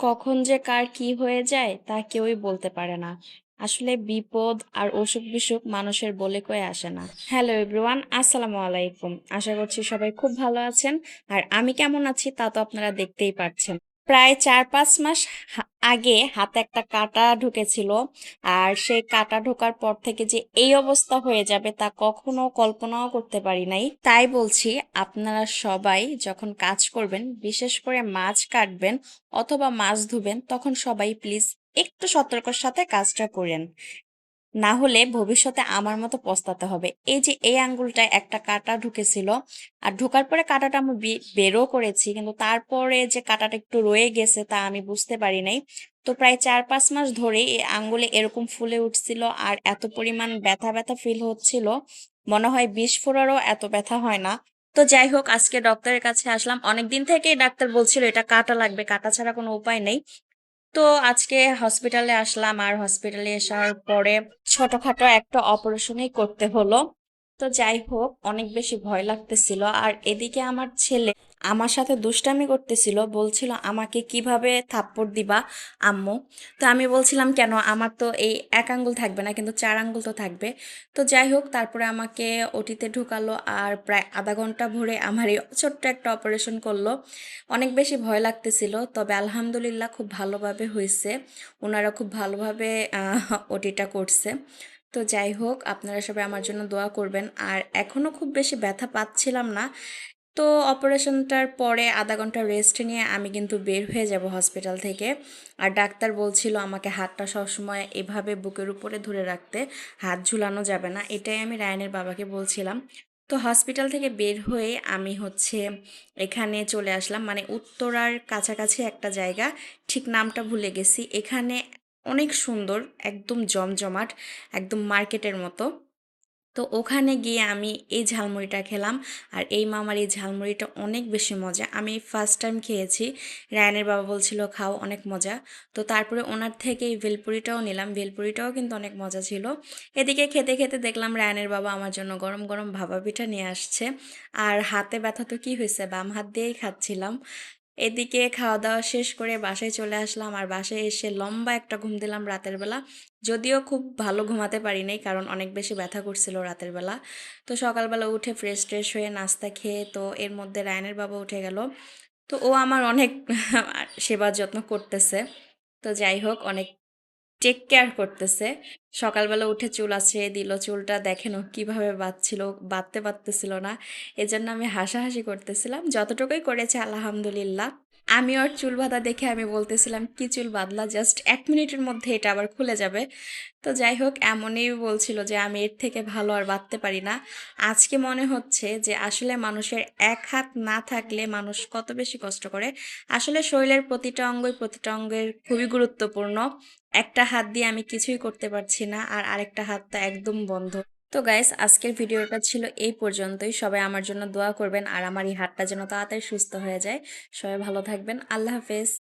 কখন যে কার কি হয়ে যায় তা কেউই বলতে পারে না। আসলে বিপদ আর অসুখ বিসুখ মানুষের বলে কয়ে আসে না। হ্যালো এভরিওয়ান আসসালামু আলাইকুম। আশা করছি সবাই খুব ভালো আছেন। আর আমি কেমন আছি তা তো আপনারা দেখতেই পাচ্ছেন প্রায় চার পাঁচ মাস আগে হাতে একটা কাটা ঢুকেছিল। আর সেই কাটা ঢোকার পর থেকে যে এই অবস্থা হয়ে যাবে তা কখনো কল্পনাও করতে পারি নাই। তাই বলছি, আপনারা সবাই যখন কাজ করবেন, বিশেষ করে মাছ কাটবেন অথবা মাছ ধুবেন, তখন সবাই প্লিজ একটু সতর্কর সাথে কাজটা করেন। না হলে ভবিষ্যতে আমার মতো পস্তাতে হবে। এই যে এই আঙ্গুলটায় একটা কাঁটা ঢুকেছিল, আর ঢোকার পরে কাঁটাটা আমি বে- বেরও করেছি, কিন্তু তারপরে যে কাঁটাটা একটু রয়ে গেছে তা আমি বুঝতে পারি নাই। তো প্রায় চার পাঁচ মাস ধরে এই আঙ্গুলে এরকম ফুলে উঠছিল, আর এত পরিমাণ ব্যথা ব্যথা ফিল হচ্ছিল। মনে হয় বিষ ফোড়ারও এত ব্যথা হয় না। তো যাই হোক, আজকে ডক্টরের কাছে আসলাম। অনেকদিন থেকেই ডাক্তার বলছিল, এটা কাটা লাগবে, কাটা ছাড়া কোনো উপায় নেই। তো আজকে হসপিটালে আসলাম। আর হসপিটালে আসার পরে ছোটখাটো একটা অপারেশনই করতে হলো। তো যাই হোক, অনেক বেশি ভয় লাগতেছিল। আর এদিকে আমার ছেলে আমার সাথে দুষ্টামি করতেছিল, বলছিল, আমাকে কীভাবে থাপ্পড় দিবা, আম্মু? তো আমি বলছিলাম, কেন? আমার তো এই এক আঙ্গুল থাকবে না, কিন্তু চার আঙ্গুল তো থাকবে। তো যাই হোক, তারপরে আমাকে ওটিতে ঢুকালো আর প্রায় আধা ঘণ্টা ভরে আমার এই ছোট্ট একটা অপারেশন করল। অনেক বেশি ভয় লাগতেছিল, তবে আলহামদুলিল্লাহ খুব ভালোভাবে হয়েছে। ওনারা খুব ভালোভাবে ওটিটা করছে। তো যাই হোক, আপনারা সবাই আমার জন্য দোয়া করবেন। আর এখনও খুব বেশি ব্যথা পাচ্ছিলাম না। তো অপারেশনটার পরে আধা ঘণ্টা রেস্ট নিয়ে আমি কিন্তু বের হয়ে যাব হসপিটাল থেকে। আর ডাক্তার বলছিল আমাকে হাতটা সবসময় এভাবে বুকের উপরে ধরে রাখতে, হাত ঝুলানো যাবে না। এটাই আমি রায়নের বাবাকে বলছিলাম। তো হসপিটাল থেকে বের হয়ে আমি হচ্ছে এখানে চলে আসলাম। মানে উত্তরার কাছাকাছি একটা জায়গা, ঠিক নামটা ভুলে গেছি। এখানে অনেক সুন্দর, একদম জমজমাট, একদম মার্কেটের মতো। তো ওখানে গিয়ে আমি এই ঝালমুড়িটা খেলাম আর এই মামার এই ঝালমুড়িটা অনেক বেশি মজা। আমি ফার্স্ট টাইম খেয়েছি, রায়নের বাবা বলছিল, খাও, অনেক মজা। তো তারপরে ওনার থেকে এই ভেলপুরিটাও নিলাম। ভেলপুরিটাও কিন্তু অনেক মজা ছিল। এদিকে খেতে খেতে দেখলাম রায়নের বাবা আমার জন্য গরম গরম ভাপা পিঠা নিয়ে আসছে। আর হাতে ব্যথা তো কী হয়েছে বাম হাত দিয়েই খাচ্ছিলাম। এদিকে খাওয়া দাওয়া শেষ করে বাসায় চলে আসলাম। আর বাসায় এসে লম্বা একটা ঘুম দিলাম রাতের বেলা। যদিও খুব ভালো ঘুমাতে পারি নাই, কারণ অনেক বেশি ব্যথা করছিল রাতের বেলা। তো সকালবেলা উঠে ফ্রেশ ট্রেশ হয়ে নাস্তা খেয়ে তো এর মধ্যে রায়নের বাবা উঠে গেল। তো ও আমার অনেক সেবা যত্ন করতেছে। তো যাই হোক, অনেক টেক কেয়ার করতেছে। সকালবেলা উঠে চুল আছে দিল। চুলটা দেখেন ও কীভাবে বাঁধছিল বাঁধতে পারতেছিল না। এজন্য আমি হাসাহাসি করতেছিলাম। যতটুকুই করেছে, আলহামদুলিল্লাহ। আমি ওর চুল বাঁধা দেখে আমি বলতেছিলাম, কি চুল বাঁধলা জাস্ট এক মিনিটের মধ্যে এটা আবার খুলে যাবে। তো যাই হোক, এমনই বলছিল যে আমি এর থেকে ভালো আর বাঁধতে পারি না। আজকে মনে হচ্ছে যে আসলে মানুষের এক হাত না থাকলে মানুষ কত বেশি কষ্ট করে। আসলে শরীরের প্রতিটা অঙ্গই প্রতিটা অঙ্গের খুবই গুরুত্বপূর্ণ। একটা হাত দিয়ে আমি কিছুই করতে পারছি না, আর আরেকটা হাতটা একদম বন্ধ। তো গাইস আজকের ভিডিওটা ছিল এই পর্যন্তই। সবাই আমার জন্য দোয়া করবেন আর আমার এই হাতটা যেন তাড়াতাড়ি সুস্থ হয়ে যায়। সবাই ভালো থাকবেন। আল্লাহ হাফেজ।